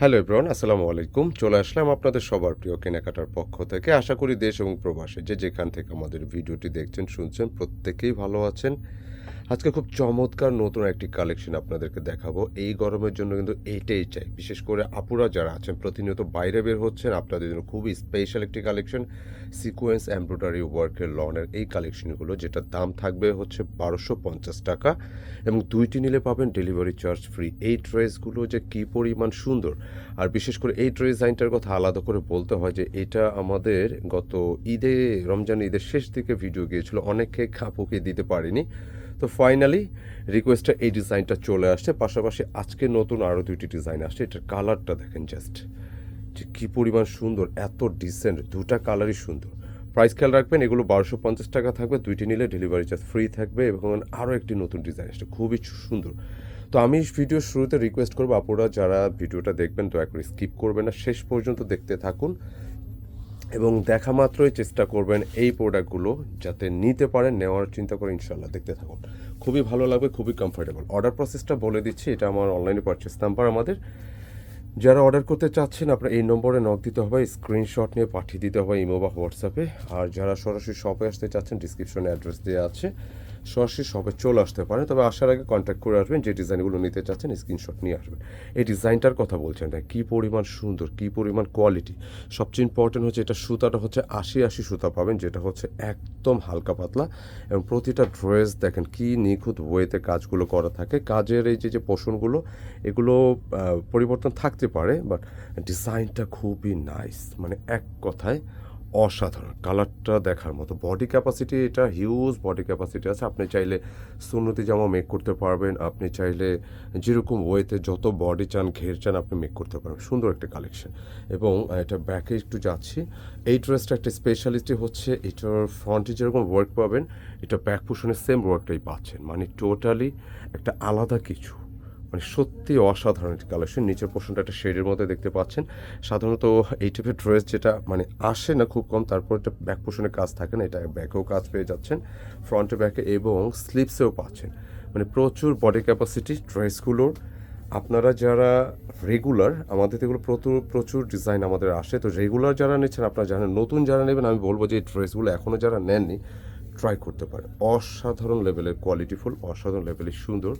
Hello এব্রন আসসালামু আলাইকুম। চলে আসলাম আপনাদের সবার প্রিয় কেনাকাটার পক্ষ থেকে। আশা করি দেশ এবং প্রবাসে যে যেখান থেকে আমাদের ভিডিওটি দেখছেন, শুনছেন, প্রত্যেকেই ভালো আছেন। আজকে খুব চমৎকার নতুন একটি কালেকশন আপনাদেরকে দেখাবো। এই গরমের জন্য কিন্তু এইটাই চাই। বিশেষ করে আপুরা যারা আছেন, প্রতিনিয়ত বাইরে বের হচ্ছেন, আপনাদের জন্য খুবই স্পেশাল একটি কালেকশন সিকোয়েন্স এমব্রয়ডারি ওয়ার্কের লনের এই কালেকশনগুলো যেটার দাম থাকবে হচ্ছে বারোশো পঞ্চাশ টাকা এবং দুইটি নিলে পাবেন ডেলিভারি চার্জ ফ্রি এই ড্রেসগুলো যে কী পরিমাণ সুন্দর। আর বিশেষ করে এই ড্রেস ডিজাইনটার কথা আলাদা করে বলতে হয় যে, এটা আমাদের গত ঈদে রমজান ঈদের শেষ দিকে ভিডিও গিয়েছিল। অনেকে খাপুকে দিতে পারিনি। তো ফাইনালি রিকোয়েস্টটা এই ডিজাইনটা চলে আসছে। পাশাপাশি আজকে নতুন আরও দুইটি ডিজাইন আসছে। এটার কালারটা দেখেন জাস্ট যে কী পরিমাণ সুন্দর, এত ডিসেন্ট দুটা কালারই সুন্দর। প্রাইস খেয়াল রাখবেন, এগুলো বারোশো পঞ্চাশ টাকা থাকবে। দুইটি নিলে ডেলিভারি চার্জ ফ্রি থাকবে এবং আরও একটি নতুন ডিজাইন আসছে। খুবই সুন্দর। তো আমি ভিডিওর শুরুতে রিকোয়েস্ট করব, আপনারা যারা ভিডিওটা দেখবেন, দয়া করে স্কিপ করবেন না। শেষ পর্যন্ত দেখতে থাকুন। এবং দেখা মাত্রই চেষ্টা করবেন এই প্রোডাক্টগুলো যাতে নিতে পারেন, নেওয়ার চিন্তা করে ইনশাল্লাহ দেখতে থাকুন। খুবই ভালো লাগবে, খুবই কমফোর্টেবল অর্ডার প্রসেসটা বলে দিচ্ছি, এটা আমার অনলাইনে পারচেস নাম্বার আমাদের। যারা অর্ডার করতে চাচ্ছেন, আপনার এই নম্বরে নক দিতে হবে স্ক্রিনশট নিয়ে পাঠিয়ে দিতে হবে ইমো বা হোয়াটসঅ্যাপে। আর যারা সরাসরি শপে আসতে চাচ্ছেন ডিসক্রিপশনে অ্যাড্রেস দেওয়া আছে। সরাসরি শপে চলে আসতে পারেন তবে আসার আগে কন্ট্যাক্ট করে আসবেন, যে ডিজাইনগুলো নিতে চাচ্ছেন স্ক্রিনশট নিয়ে আসবেন। এই ডিজাইনটার কথা বলছেন না কী পরিমাণ সুন্দর, কী পরিমাণ কোয়ালিটি সবচেয়ে ইম্পর্টেন্ট হচ্ছে এটা সুতাটা হচ্ছে আশি আশি সুতা পাবেন, যেটা হচ্ছে একদম হালকা পাতলা। এবং প্রতিটা ড্রেস দেখেন কি নিখুঁত ওয়েতে কাজগুলো করা থাকে। কাজের এই যে যে পোষণগুলো, এগুলো পরিবর্তন থাকতে পারে বাট ডিজাইনটা খুবই নাইস মানে এক কথায় অসাধারণ। কালারটা দেখার মতো। বডি ক্যাপাসিটি এটা হিউজ বডি ক্যাপাসিটি আছে। আপনি চাইলে সুন্নতি জামা মেক করতে পারবেন। আপনি চাইলে যেরকম ওয়েতে যত বডি চান, ঘের চান, আপনি মেক করতে পারবেন। সুন্দর একটা কালেকশন এবং এটা ব্যাকে একটু যাচ্ছি। এই ড্রেসটা একটা স্পেশালিটি হচ্ছে। এটার ফ্রন্টে যেরকম ওয়ার্ক পাবেন, এটা ব্যাক পোষণের সেম ওয়ার্কটাই পাচ্ছেন। মানে টোটালি একটা আলাদা কিছু। মানে সত্যি অসাধারণ একটি কালেকশন নিচের পোর্শনটা একটা শেডের মধ্যে দেখতে পাচ্ছেন। সাধারণত এই টাইপের ড্রেস যেটা মানে আসে না খুব কম, তারপর একটা ব্যাক পোর্শনে কাজ থাকে না, এটা ব্যাকেও কাজ পেয়ে যাচ্ছেন ফ্রন্টে ব্যাকে এবং স্লিপসেও পাচ্ছেন। মানে প্রচুর বডি ক্যাপাসিটি ড্রেসগুলোর আপনারা যারা রেগুলার আমাদের এগুলো প্রচুর প্রচুর ডিজাইন আমাদের আসে। তো রেগুলার যারা নিচ্ছেন, আপনারা জানেন নতুন যারা নেবেন, আমি বলব যে এই ড্রেসগুলো এখনও যারা নেননি ট্রাই করতে পারেন। অসাধারণ লেভেলের কোয়ালিটিফুল অসাধারণ লেভেলের সুন্দর।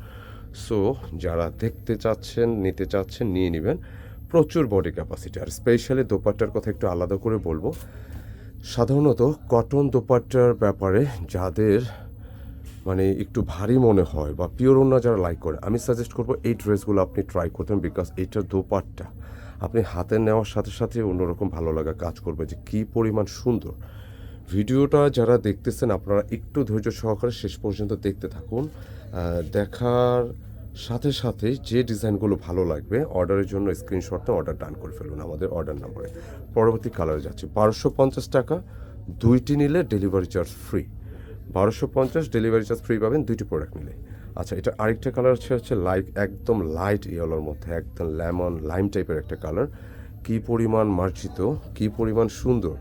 সো যারা দেখতে চাচ্ছেন, নিতে চাচ্ছেন, নিয়ে নেবেন। প্রচুর বডি ক্যাপাসিটি আর স্পেশালি দোপাট্টার কথা একটু আলাদা করে বলব। সাধারণত কটন দোপাট্টার ব্যাপারে যাদের মানে একটু ভারী মনে হয় বা পিওর ওনা যারা লাইক করে, আমি সাজেস্ট করব এই ড্রেসগুলো আপনি ট্রাই করতেন বিকজ এইটার দোপাট্টা। আপনি হাতে নেওয়ার সাথে সাথে অন্যরকম ভালো লাগা কাজ করবে যে কী পরিমাণ সুন্দর। ভিডিওটা যারা দেখতেছেন, আপনারা একটু ধৈর্য সহকারে শেষ পর্যন্ত দেখতে থাকুন। দেখার সাথে সাথে যে ডিজাইনগুলো ভালো লাগবে, অর্ডারের জন্য স্ক্রিনশটটা অর্ডার ডান করে ফেলুন আমাদের অর্ডার নম্বরে। পরবর্তী কালারে যাচ্ছে। বারোশো পঞ্চাশ টাকা, দুইটি নিলে ডেলিভারি চার্জ ফ্রি। বারোশো পঞ্চাশ ডেলিভারি চার্জ ফ্রি পাবেন দুইটি প্রোডাক্ট নিলে। আচ্ছা এটা আরেকটা কালার হচ্ছে হচ্ছে লাইট, একদম লাইট ইয়েলোর মধ্যে, একদম লেমন, লাইম টাইপের একটা কালার। কী পরিমাণ মার্জিত, কী পরিমাণ সুন্দর।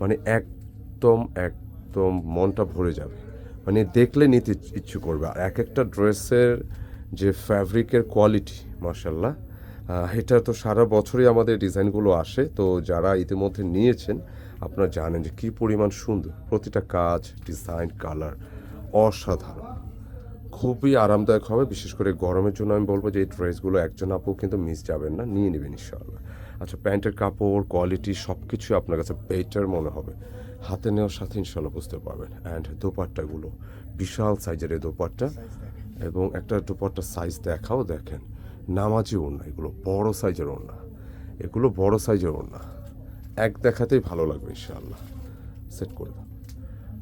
মানে একদম একদম মনটা ভরে যাবে। মানে দেখলে নিতে ইচ- ইচ্ছু করবে। আর এক একটা ড্রেসের যে ফ্যাব্রিকের কোয়ালিটি মার্শাল্লাহ এটা তো সারা বছরই আমাদের ডিজাইনগুলো আসে। তো যারা ইতিমধ্যে নিয়েছেন, আপনারা জানেন যে কী পরিমাণ সুন্দর। প্রতিটা কাজ, ডিজাইন, কালার অসাধারণ। খুবই আরামদায়ক হবে, বিশেষ করে গরমের জন্য আমি বলব যে এই ড্রেসগুলো একজন আপু কিন্তু মিস যাবেন না, নিয়ে নেবেন ইনশাআল্লাহ। আচ্ছা প্যান্টের কাপড়, কোয়ালিটি সব কিছুই আপনার কাছে বেটার মনে হবে। হাতে নেওয়ার সাথে ইনশাল্লাহ বুঝতে পারবেন। অ্যান্ড দোপাট্টাগুলো, বিশাল সাইজের এই দোপাট্টা। এবং একটা দোপাট্টার সাইজ দেখাও দেখেন। নামাজি ওড়না, এগুলো বড় সাইজের ওড়না। এগুলো বড় সাইজের ওড়না। এক দেখাতেই ভালো লাগবে ইনশাআল্লাহ। সেট করে দাও।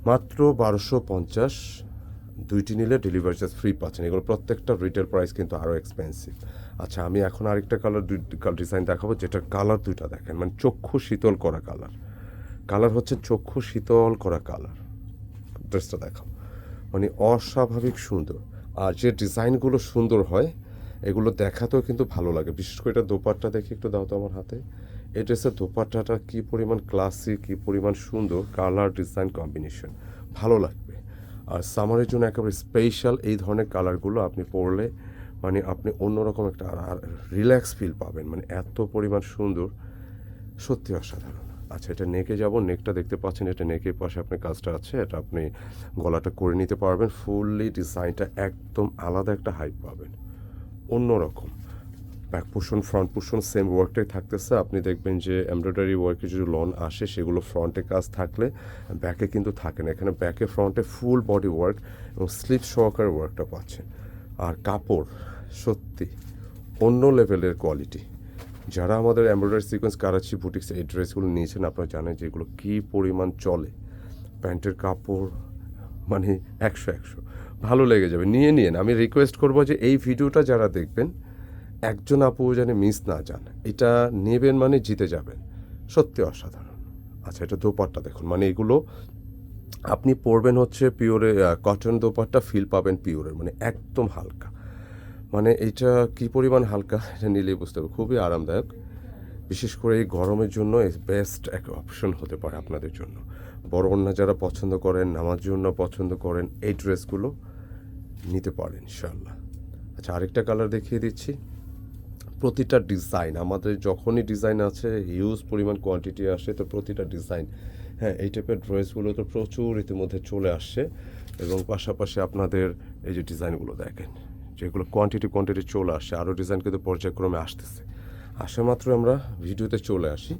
মাত্র বারোশো পঞ্চাশ। দুইটি নিলে ডেলিভারি চার্জ ফ্রি পাচ্ছেন। এগুলো প্রত্যেকটা রিটেল প্রাইস কিন্তু আরও এক্সপেন্সিভ আচ্ছা আমি এখন আরেকটা কালার ডিজাইন দেখাবো যেটা কালার দুইটা দেখেন। মানে চক্ষু শীতল করা কালার কালার হচ্ছে চক্ষু শীতল করা কালার ড্রেসটা দেখাও। মানে অস্বাভাবিক সুন্দর। আর যে ডিজাইনগুলো সুন্দর হয়, এগুলো দেখাতেও কিন্তু ভালো লাগে। বিশেষ করে এটা দোপাট্টা দেখে একটু দাও তো আমার হাতে। এই ড্রেসের দোপাট্টাটা কী পরিমাণ ক্লাসিক কী পরিমাণ সুন্দর কালার ডিজাইন কম্বিনেশন ভালো লাগবে। আর সামারের জন্য একেবারে স্পেশাল এই ধরনের কালারগুলো আপনি পরলে মানে আপনি অন্যরকম একটা রিল্যাক্স ফিল পাবেন। মানে এত পরিমাণ সুন্দর, সত্যি অসাধারণ। আচ্ছা এটা নেকে যাব, নেকটা দেখতে পাচ্ছেন, এটা নেকের পাশে আপনার কাজটা আছে, এটা আপনি গলাটা করে নিতে পারবেন, ফুললি ডিজাইনটা একদম আলাদা একটা হাইপ পাবেন। অন্যরকম। Back portion front portion same ওয়ার্কটাই থাকতেছে, আপনি দেখবেন যে এমব্রয়ডারি ওয়ার্কে যদি লন আসে, সেগুলো ফ্রন্টে কাজ থাকলে ব্যাকে কিন্তু থাকে না। এখানে ব্যাকে ফ্রন্টে ফুল বডি ওয়ার্ক এবং স্লিপ সহকারে ওয়ার্কটা পাচ্ছেন। আর কাপড়, সত্যি, অন্য লেভেলের কোয়ালিটি যারা আমাদের এমব্রয়ডারি সিকোয়েন্স কারাচি বুটিক্স এই ড্রেসগুলো নিয়েছেন, আপনারা জানেন যে এগুলো কী পরিমাণ চলে। প্যান্টের কাপড় মানে একশো একশো। ভালো লেগে যাবে। নিয়ে নিন। আমি রিকোয়েস্ট করব যে এই ভিডিওটা যারা দেখবেন, একজন আপু যেন মিস না যান। এটা নেবেন মানে জিতে যাবেন। সত্যি অসাধারণ। আচ্ছা এটা দোপাট্টা দেখুন। মানে এগুলো আপনি পরবেন হচ্ছে পিওরে কটন দোপাট্টা ফিল পাবেন পিওরের। মানে একদম হালকা। মানে এটা কি পরিমাণ হালকা, এটা নিলেই বুঝতে হবে খুবই আরামদায়ক। বিশেষ করে এই গরমের জন্য বেস্ট এক অপশন হতে পারে আপনাদের জন্য। বড় অন্য যারা পছন্দ করেন নামার জন্য পছন্দ করেন, এই ড্রেসগুলো নিতে পারেন ইনশাল্লাহ আচ্ছা আরেকটা কালার দেখিয়ে দিচ্ছি। প্রতিটা ডিজাইন আমাদের যখনই ডিজাইন আছে হিউজ পরিমাণ কোয়ান্টিটি আসে, তো প্রতিটা ডিজাইন হ্যাঁ এই টাইপের ড্রেসগুলো তো প্রচুর ইতিমধ্যে চলে আসছে। এবং পাশাপাশি আপনাদের এই যে ডিজাইনগুলো দেখেন। যেগুলো কোয়ান্টিটি কোয়ান্টিটি চলে আসে। আরও ডিজাইন কিন্তু পর্যায়ক্রমে আসতেছে। আসা মাত্র আমরা ভিডিওতে চলে আসি।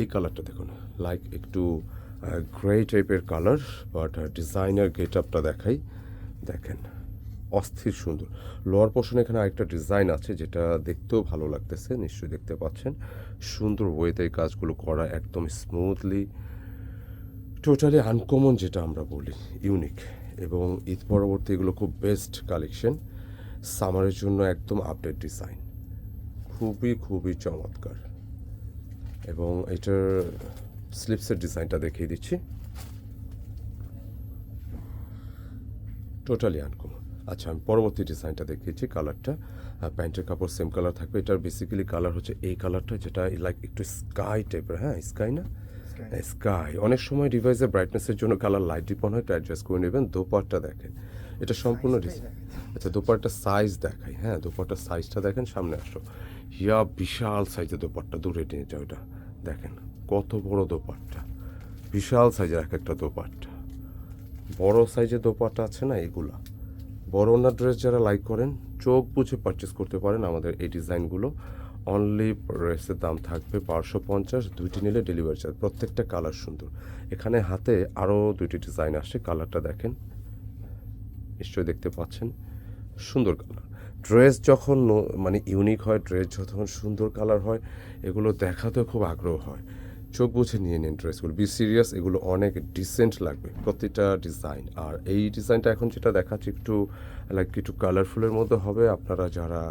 এই কালারটা দেখুন। লাইক একটু গ্রে টাইপের কালার বাট ডিজাইনার গেট আপটা দেখাই। দেখেন, অস্থির সুন্দর। লোয়ার পোর্শন এখানে আরেকটা ডিজাইন আছে, যেটা দেখতেও ভালো লাগতেছে, নিশ্চয়ই দেখতে পাচ্ছেন। সুন্দর ওয়েতে এই কাজগুলো করা একদম স্মুথলি টোটালি আনকমন যেটা আমরা বলি ইউনিক এবং ঈদ পরবর্তী এগুলো খুব বেস্ট কালেকশন সামারের জন্য একদম আপডেট ডিজাইন খুবই খুবই চমৎকার। এবং এটার স্লিপসের ডিজাইনটা দেখিয়ে দিচ্ছি। টোটালি আনকমন আচ্ছা আমি পরবর্তী ডিজাইনটা দেখিয়েছি কালারটা প্যান্টের কাপড় সেম কালার থাকবে। এটার বেসিক্যালি কালার হচ্ছে এই কালারটা যেটা লাইক একটু স্কাই টাইপের হ্যাঁ? স্কাই না? স্কাই অনেক সময় ডিভাইসের ব্রাইটনেসের জন্য কালার লাইট ডিপন হয় এটা অ্যাডজাস্ট করে নেবেন দোপারটা দেখেন। এটা সম্পূর্ণ ডিজাইন আচ্ছা দোপারটা সাইজ দেখাই হ্যাঁ দোপারটার সাইজটা দেখেন, সামনে আসো। ইয়া, বিশাল সাইজের দোপারটা দূরে নিয়ে যাও এটা। দেখেন, কত বড় দোপারটা বিশাল সাইজের এক একটা দোপারটা বড় সাইজের দোপাট্টা আছে না এগুলা? বড় ওনার ড্রেস যারা লাইক করেন, চোখ বুঝে পারচেস করতে পারেন আমাদের এই ডিজাইনগুলো। অনলি ড্রেসের দাম থাকবে পাঁচশো পঞ্চাশ, দুইটি নিলে ডেলিভারি চার্জ প্রত্যেকটা কালার সুন্দর। এখানে হাতে আরও দুইটি ডিজাইন আসে কালারটা দেখেন। নিশ্চয়ই দেখতে পাচ্ছেন, সুন্দর কালার ড্রেস যখন মানে ইউনিক হয় ড্রেস যখন সুন্দর কালার হয়, এগুলো দেখাতেও খুব আগ্রহ হয়। চোখ বুঝে নিয়ে নিন ড্রেসগুলো বি সিরিয়াস এগুলো অনেক ডিসেন্ট লাগবে, প্রতিটা ডিজাইন আর এই ডিজাইনটা এখন যেটা দেখাচ্ছি একটু লাইক একটু কালারফুলের মধ্যে হবে। আপনারা যারা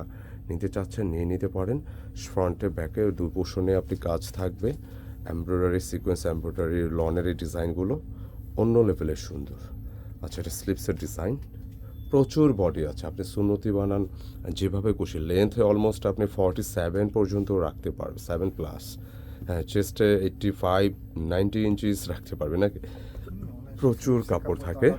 নিতে চাচ্ছেন, নিয়ে নিতে পারেন। ফ্রন্টে ব্যাকে দু পোষণে আপনি কাজ থাকবে। এমব্রয়ডারি সিকোয়েন্স এমব্রয়ডারি লনের এই ডিজাইনগুলো অন্য লেভেলের সুন্দর। আচ্ছা এটা স্লিপসের ডিজাইন প্রচুর বডি আছে। আপনি সুন্নতি বানান, যেভাবে খুশি লেন্থে অলমোস্ট আপনি ফর্টি সেভেন পর্যন্ত রাখতে পারবেন সেভেন প্লাস হ্যাঁ চেস্টে এইট্টি ফাইভ নাইনটি ইঞ্চিস রাখতে পারবেন, নাকি? প্রচুর কাপড় থাকে।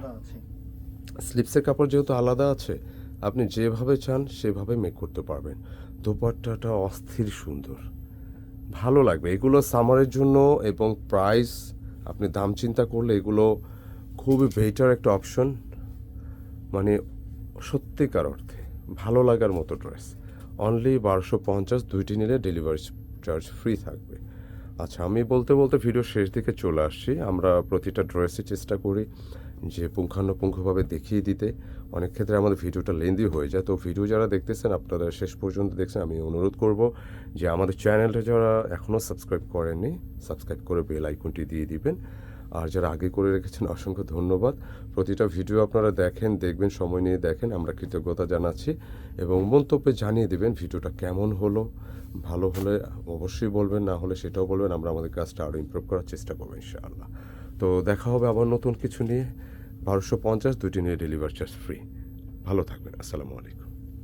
স্লিপসের কাপড় যেহেতু আলাদা আছে, আপনি যেভাবে চান সেভাবে মেক করতে পারবেন। দোপাট্টাটা অস্থির সুন্দর। ভালো লাগবে। এগুলো সামারের জন্য এবং প্রাইস আপনি দাম চিন্তা করলে এগুলো খুবই বেটার একটা অপশন মানে সত্যিকার অর্থে ভালো লাগার মতো ড্রেস। অনলি বারোশো পঞ্চাশ, দুইটি নিলে ডেলিভারি চার্জ ফ্রি থাকবে। আচ্ছা আমি বলতে বলতে ভিডিও শেষ দিকে চলে আসছি। আমরা প্রতিটা ড্রেসে চেষ্টা করি যে পুঙ্খানুপুঙ্খভাবে দেখিয়ে দিতে। অনেক ক্ষেত্রে আমাদের ভিডিওটা লেন্দি হয়ে যায়। তো ভিডিও যারা দেখতেছেন, আপনারা শেষ পর্যন্ত দেখছেন, আমি অনুরোধ করব যে আমাদের চ্যানেলটা যারা এখনও সাবস্ক্রাইব করেননি সাবস্ক্রাইব করে বেল আইকনটি দিয়ে দিবেন। আর যারা আগে করে রেখেছেন, অসংখ্য ধন্যবাদ। প্রতিটা ভিডিও আপনারা দেখেন, দেখবেন, সময় নিয়ে দেখেন, আমরা কৃতজ্ঞতা জানাচ্ছি এবং মন্তব্যে জানিয়ে দেবেন ভিডিওটা কেমন হলো। ভালো হলে অবশ্যই বলবেন, না হলে সেটাও বলবেন। আমরা আমাদের কাজটা আরও ইমপ্রুভ করার চেষ্টা করব ইনশাআল্লাহ। তো দেখা হবে আবার নতুন কিছু নিয়ে। বারোশো পঞ্চাশ দুটি নিয়ে ডেলিভারি চার্জ ফ্রি ভালো থাকবেন। আসসালামু আলাইকুম।